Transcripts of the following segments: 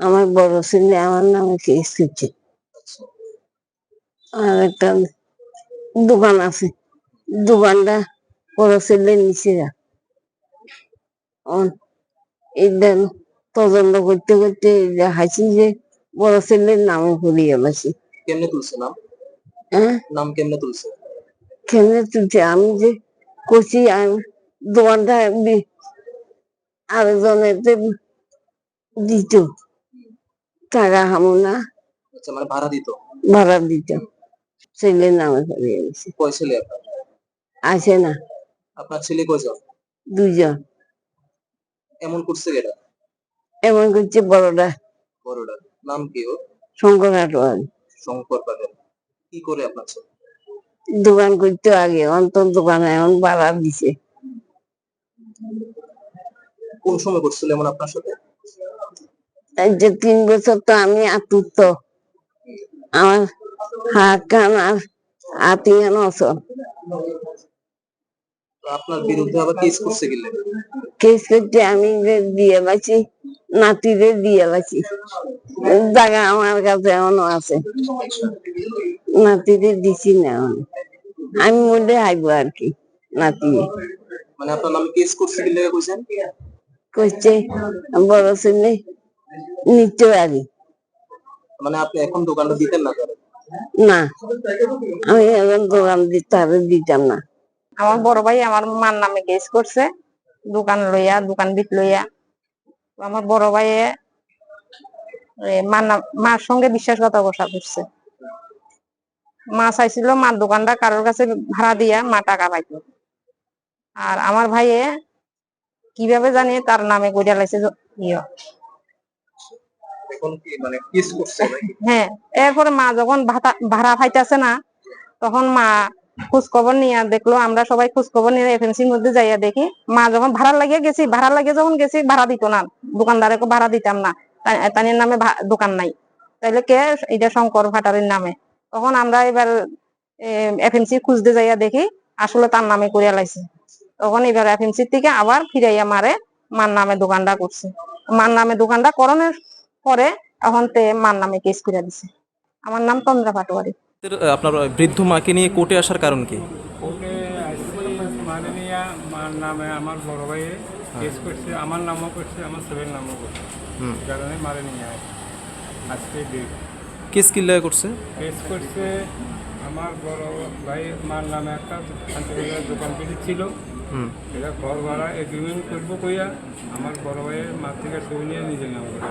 আমার বড় ছেলে আমার নামে কেস করছে আচ্ছা আর একটা দোকান আছে। দোকানটা বড় ছেলে নিচে যা এটা তদন্ত করতে করতে দেখাচ্ছি যে বড় ছেলের নামে করিয়ে গেছি। কেমনে তুলছে নাম? হ্যাঁ? নাম কেমনে তুলছে? কেমনে তুলছে? আমি যে করছি আমি দোকানটা আরেকজনের দিত। টাকা হামো না আচ্ছা মানে ভাড়া দিত? ভাড়া দিত। ছেলের নামে গেছি কয় ছেলে আপনার? আছে না। আপনার ছেলে কয়জন? দুজন এমন করছে কেটা এমন করছে বড়টা বড়টা নাম কি ও শঙ্কর শঙ্কর পাটেল। কি করে আপনার ছেলে? দোকান করতে আগে অন্তর দোকানে এখন ভাড়া দিছে। কোন সময় করছিল এমন আপনার সাথে? এই যে তিন বছর তো আমি আতুত আমার হাত কান আর আতিয়ান আপনার বিরুদ্ধে আবার কেস করছে গেলে কেস করতে আমি দিয়ে নাতিরে দিয়ে লাইছি জায়গা আমার কাছে এখনও আছে। নাতিরে দিছি না। আমি মধ্যে আইব আর কি নাতি। মানে আপনার নামে কেস করছে গেলে কইছেন? করছে বড় ছেলে নিতে পারি মানে আপনি এখন দোকানটা দিতেন না না আমি এখন দোকান দিতে আরও দিতাম না। আমার বড় ভাই আমার মার নামে কেস করছে দোকান লইয়া দোকান বিট লইয়া। আমার বড় ভাইয়ে মার নাম মার সঙ্গে বিশ্বাসঘাতকতা করছে। মা চাইছিল মার দোকানটা কারোর কাছে ভাড়া দিয়া মা টাকা পাইতো। আর আমার ভাইয়ে কীভাবে জানি তার নামে কইরা লাইছে ইয়ে। এখন কি মানে কেস করছে হ্যাঁ এরপরে মা যখন ভাড়া পাইতেছে না, তখন মা খোঁজ খবর নিয়ে দেখল, আমরা সবাই খোঁজ খবর নিয়ে এফএমসির মধ্যে যাইয়া দেখি, মা যখন ভাড়া লাগিয়ে গেছি, ভাড়া লাগিয়ে যখন গেছি, ভাড়া দিত না দোকানদারকে ভাড়া দিতাম না তা- তাদের নামে দোকান নাই। তাইলে কে, এটা শঙ্কর ভাটারের নামে। তখন আমরা এবার এফএমসি খুঁজতে যাইয়া দেখি, আসলে তার নামে করিয়া লাইছে। তখন এবার এফএমসি থেকে আবার ফিরাইয়া মারে, মার নামে দোকানটা করছে। মার নামে দোকানটা করণের পরে এখন তে মার নামে কেস করে দিছে। আমার নাম তন্দ্রা পাটোয়ারি। আপনার বৃদ্ধ মাকে নিয়ে কোর্টে আসার কারণ কি? ওকে আসছি মাননীয়া মার নামে আমার বড় ভাইয়ে কেস করছে আমার নামও করছে আমার ছেলের নামও করছে। কারণে মারে নিয়ে আজকে ডেট কেস কিল্লায় করছে? কেস করছে আমার বড় ভাই মার নামে একটা দোকান পেটে ছিল এটা ঘর ভাড়া এগ্রিমেন্ট করব কইয়া আমার বড় ভাইয়ের মার থেকে নিয়ে নিজের নাম করে।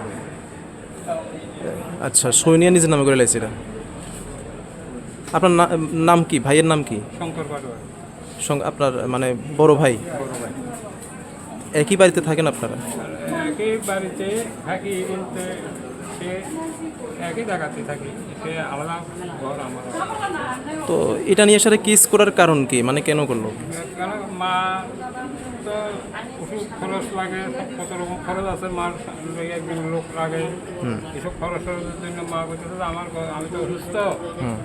আচ্ছা সৈনিয়া নিজের নামে করে লাইছে এটা? আপনার নাম কি? ভাইয়ের নাম কি? শঙ্কর আপনার মানে বড় ভাই? একই বাড়িতে থাকেন আপনারা? একই বাড়িতে থাকি বলতে সে একই জায়গাতে থাকি। সে আলাদা ঘর আমার। তো এটা নিয়ে সাথে কেস করার কারণ কি? মানে কেন করল? মা তো ওষুধ খরচ লাগে কত রকম খরচ আছে মার একদিন লোক লাগে। এসব খরচ খরচের জন্য মা বলতেছে আমার আমি তো অসুস্থ।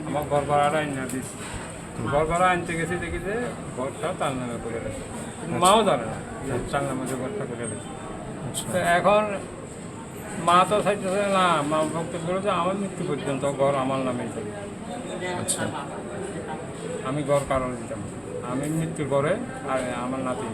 আমার ঘর ভাড়াটা আইনা দিস। ঘর ভাড়া আনতে গেছি দেখি যে ঘরটা তার নামে করে গেছে মাও জানে না তার নামে যে ঘরটা করে গেছে তো এখন মা তো চাইতেছে না মা বক্তব্য বলে যে আমার মৃত্যু পর্যন্ত ঘর আমার নামে আচ্ছা। আমি ঘর কারণ দিতাম। আমি মৃত্যুর পরে আর আমার নাতি।